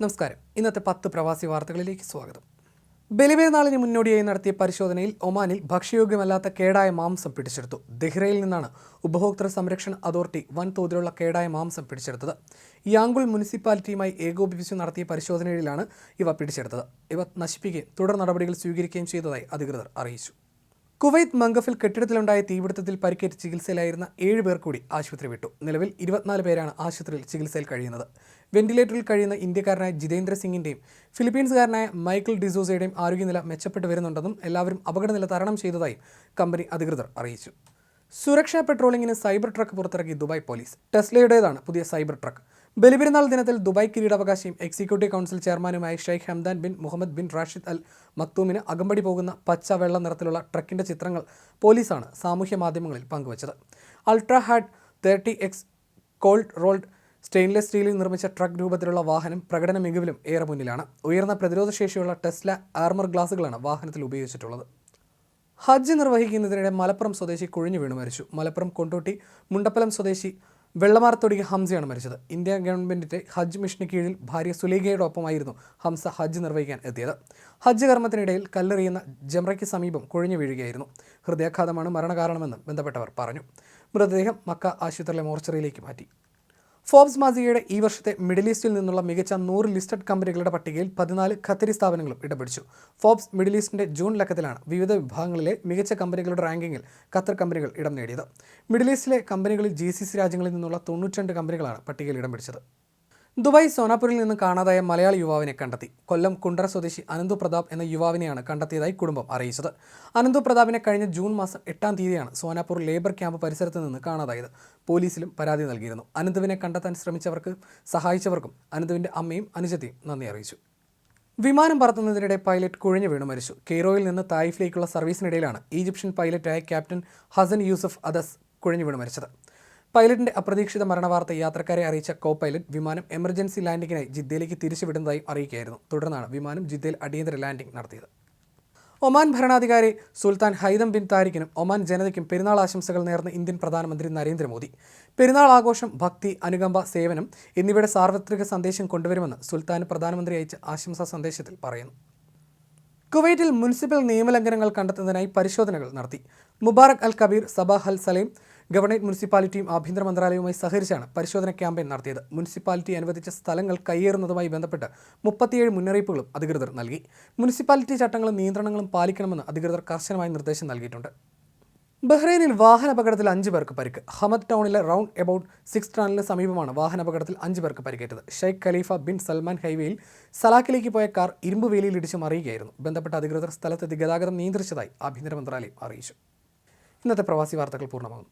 നമസ്കാരം. ഇന്നത്തെ പത്ത് പ്രവാസി വാർത്തകളിലേക്ക് സ്വാഗതം. ബലിപെരുന്നാളിന് മുന്നോടിയായി നടത്തിയ പരിശോധനയിൽ ഒമാനിൽ ഭക്ഷ്യയോഗ്യമല്ലാത്ത കേടായ മാംസം പിടിച്ചെടുത്തു. ദെഹ്റയിൽ നിന്നാണ് ഉപഭോക്തൃ സംരക്ഷണ അതോറിറ്റി വൻതോതിലുള്ള കേടായ മാംസം പിടിച്ചെടുത്തത്. യാങ്കുൾ മുനിസിപ്പാലിറ്റിയുമായി ഏകോപിപ്പിച്ചു നടത്തിയ പരിശോധനയിലാണ് ഇവ പിടിച്ചെടുത്തത്. ഇവ നശിപ്പിക്കുകയും തുടർ നടപടികൾ സ്വീകരിക്കുകയും ചെയ്തതായി അധികൃതർ അറിയിച്ചു. കുവൈത്ത് മംഗഫിൽ കെട്ടിടത്തിലുണ്ടായ തീപിടുത്തത്തിൽ പരിക്കേറ്റ് ചികിത്സയിലായിരുന്ന ഏഴ് പേർ കൂടി ആശുപത്രി വിട്ടു. നിലവിൽ ഇരുപത്തിനാല് പേരാണ് ആശുപത്രിയിൽ ചികിത്സയിൽ കഴിയുന്നത്. വെന്റിലേറ്ററിൽ കഴിയുന്ന ഇന്ത്യക്കാരനായ ജിതേന്ദ്ര സിംഗിന്റെയും ഫിലിപ്പീൻസുകാരനായ മൈക്കിൾ ഡിസോസയുടെയും ആരോഗ്യനില മെച്ചപ്പെട്ടു വരുന്നുണ്ടെന്നും എല്ലാവരും അപകടനില തരണം ചെയ്തതായും കമ്പനി അധികൃതർ അറിയിച്ചു. സുരക്ഷാ പെട്രോളിംഗിന് സൈബർ ട്രക്ക് പുറത്തിറക്കി ദുബായ് പോലീസ്. ടെസ്ലയുടേതാണ് പുതിയ സൈബർ ട്രക്ക്. ബലിപെരുന്നാൾ ദിനത്തിൽ ദുബായ് കിരീടാവകാശിയും എക്സിക്യൂട്ടീവ് കൗൺസിൽ ചെയർമാനുമായ Sheikh Hamdan bin Mohammed bin Rashid Al മക്തൂമിന് അകമ്പടി പോകുന്ന പച്ച വെള്ള നിറത്തിലുള്ള ട്രക്കിന്റെ ചിത്രങ്ങൾ പോലീസാണ് സാമൂഹ്യ മാധ്യമങ്ങളിൽ പങ്കുവച്ചത്. Ultra hard thirty X cold rolled stainless സ്റ്റീലിൽ നിർമ്മിച്ച ട്രക്ക് രൂപത്തിലുള്ള വാഹനം പ്രകടന മികവിലും ഏറെ മുന്നിലാണ്. ഉയർന്ന പ്രതിരോധ ശേഷിയുള്ള ടെസ്ല ആർമർ ഗ്ലാസുകളാണ് വാഹനത്തിൽ ഉപയോഗിച്ചിട്ടുള്ളത്. ഹജ്ജ് നിർവഹിക്കുന്നതിനിടെ മലപ്പുറം സ്വദേശി കുഴിഞ്ഞു വീണു മരിച്ചു. മലപ്പുറം കൊണ്ടോട്ടി മുണ്ടപ്പലം സ്വദേശി വെള്ളമാർതൊടിക ഹംസയാണ് മരിച്ചത്. ഇന്ത്യ ഗവൺമെന്റിന്റെ ഹജ്ജ് മിഷന് കീഴിൽ ഭാര്യ സുലേഖയുടെ ഒപ്പമായിരുന്നു ഹംസ ഹജ്ജ് നിർവഹിക്കാൻ എത്തിയത്. ഹജ്ജ് കർമ്മത്തിനിടയിൽ കല്ലെറിയുന്ന ജംറയ്ക്ക് സമീപം കുഴഞ്ഞു വീഴുകയായിരുന്നു. ഹൃദയാഘാതമാണ് മരണകാരണമെന്ന് ബന്ധപ്പെട്ടവർ പറഞ്ഞു. മൃതദേഹം മക്ക ആശുപത്രിയിലെ മോർച്ചറിയിലേക്ക് മാറ്റി. ഫോബ്സ് മാസികയുടെ ഈ വർഷത്തെ മിഡിൽ ഈസ്റ്റിൽ നിന്നുള്ള മികച്ച നൂറ് ലിസ്റ്റഡ് കമ്പനികളുടെ പട്ടികയിൽ പതിനാല് ഖത്തരി സ്ഥാപനങ്ങളും ഇടപിടിച്ചു. ഫോബ്സ് മിഡിൽ ഈസ്റ്റിന്റെ ജൂൺ ലക്കത്തിലാണ് വിവിധ വിഭാഗങ്ങളിലെ മികച്ച കമ്പനികളുടെ റാങ്കിങ്ങിൽ ഖത്തർ കമ്പനികൾ ഇടം നേടിയത്. മിഡിൽ ഈസ്റ്റിലെ കമ്പനികളിൽ ജി രാജ്യങ്ങളിൽ നിന്നുള്ള തൊണ്ണൂറ്റിരണ്ട് കമ്പനികളാണ് പട്ടികയിൽ ഇടം പിടിച്ചത്. ദുബായ് സോനാപുരിൽ നിന്ന് കാണാതായ മലയാളി യുവാവിനെ കണ്ടെത്തി. കൊല്ലം കുണ്ടറ സ്വദേശി അനന്തു പ്രതാപ് എന്ന യുവാവിനെയാണ് കണ്ടെത്തിയതായി കുടുംബം അറിയിച്ചത്. അനന്തു പ്രതാപിനെ കഴിഞ്ഞ ജൂൺ മാസം എട്ടാം തീയതിയാണ് സോനാപൂർ ലേബർ ക്യാമ്പ് പരിസരത്ത് നിന്ന് കാണാതായത്. പോലീസിലും പരാതി നൽകിയിരുന്നു. അനന്തുവിനെ കണ്ടെത്താൻ ശ്രമിച്ചവർക്ക് സഹായിച്ചവർക്കും അനന്തുവിന്റെ അമ്മയും അനുജത്തിയും നന്ദി അറിയിച്ചു. വിമാനം പറത്തുന്നതിനിടെ പൈലറ്റ് കുഴഞ്ഞു വീണു മരിച്ചു. കെയ്റോയിൽ നിന്ന് തായിഫിലേക്കുള്ള സർവീസിനിടയിലാണ് ഈജിപ്ഷ്യൻ പൈലറ്റായ ക്യാപ്റ്റൻ ഹസൻ യൂസഫ് അദസ് കുഴഞ്ഞു വീണു മരിച്ചത്. പൈലറ്റിന്റെ അപ്രതീക്ഷിത മരണവാർത്ത യാത്രക്കാരെ അറിയിച്ച കോ പൈലറ്റ് വിമാനം എമർജൻസി ലാൻഡിങ്ങിനായി ജിദ്ദയിലേക്ക് തിരിച്ചുവിടുന്നതായി അറിയിക്കുകയായിരുന്നു. തുടർന്നാണ് വിമാനം ജിദ്ദയിൽ അടിയന്തര ലാൻഡിംഗ് നടത്തിയത്. ഒമാൻ ഭരണാധികാരി സുൽത്താൻ ഹൈദം ബിൻ താരിഖിനും ഒമാൻ ജനതയ്ക്കും പെരുന്നാൾ ആശംസകൾ നേർന്ന ഇന്ത്യൻ പ്രധാനമന്ത്രി നരേന്ദ്രമോദി. പെരുന്നാൾ ആഘോഷം ഭക്തി അനുകമ്പ സേവനം എന്നിവയുടെ സാർവത്രിക സന്ദേശം കൊണ്ടുവരുമെന്ന് സുൽത്താൻ പ്രധാനമന്ത്രി അയച്ച ആശംസാ സന്ദേശത്തിൽ പറയുന്നു. കുവൈറ്റിൽ മുനിസിപ്പൽ നിയമലംഘനങ്ങൾ കണ്ടെത്തുന്നതിനായി പരിശോധനകൾ നടത്തി. Mubarak Al Kabeer Sabah Al Salem governorate മുനിസിപ്പാലിറ്റിയും ആഭ്യന്തര മന്ത്രാലയവുമായി സഹകരിച്ചാണ് പരിശോധന ക്യാമ്പയിൻ നടത്തിയത്. മുനിസിപ്പാലിറ്റി അനുവദിച്ച സ്ഥലങ്ങൾ കയ്യേറുന്നതുമായി ബന്ധപ്പെട്ട് മുപ്പത്തിയേഴ് മുന്നറിയിപ്പുകളും അധികൃതർ നൽകി. മുനിസിപ്പാലിറ്റി ചട്ടങ്ങളും നിയന്ത്രണങ്ങളും പാലിക്കണമെന്ന് അധികൃതർ കർശനമായി നിർദ്ദേശം നൽകിയിട്ടുണ്ട്. ബഹ്റൈനിൽ വാഹനാപകടത്തിൽ അഞ്ച് പേർക്ക് പരിക്ക്. ഹമദ് ടൗണിലെ റൗണ്ട് എബൌട്ട് സിക്സ് ടണലിന് സമീപമാണ് വാഹനാപകടത്തിൽ അഞ്ച് പേർക്ക് പരിക്കേറ്റത്. ഷെയ്ഖ് ഖലീഫ ബിൻ സൽമാൻ ഹൈവേയിൽ സലാഖിലേക്ക് പോയ കാർ ഇരുമ്പ് വേലിയിൽ ഇടിച്ച് മറിയുകയായിരുന്നു. ബന്ധപ്പെട്ട അധികൃതർ സ്ഥലത്തെത്തി ഗതാഗതം നിയന്ത്രിച്ചതായി ആഭ്യന്തര മന്ത്രാലയം അറിയിച്ചു. ഇന്നത്തെ പ്രവാസി വാർത്തകൾ പൂർണമാകുന്നു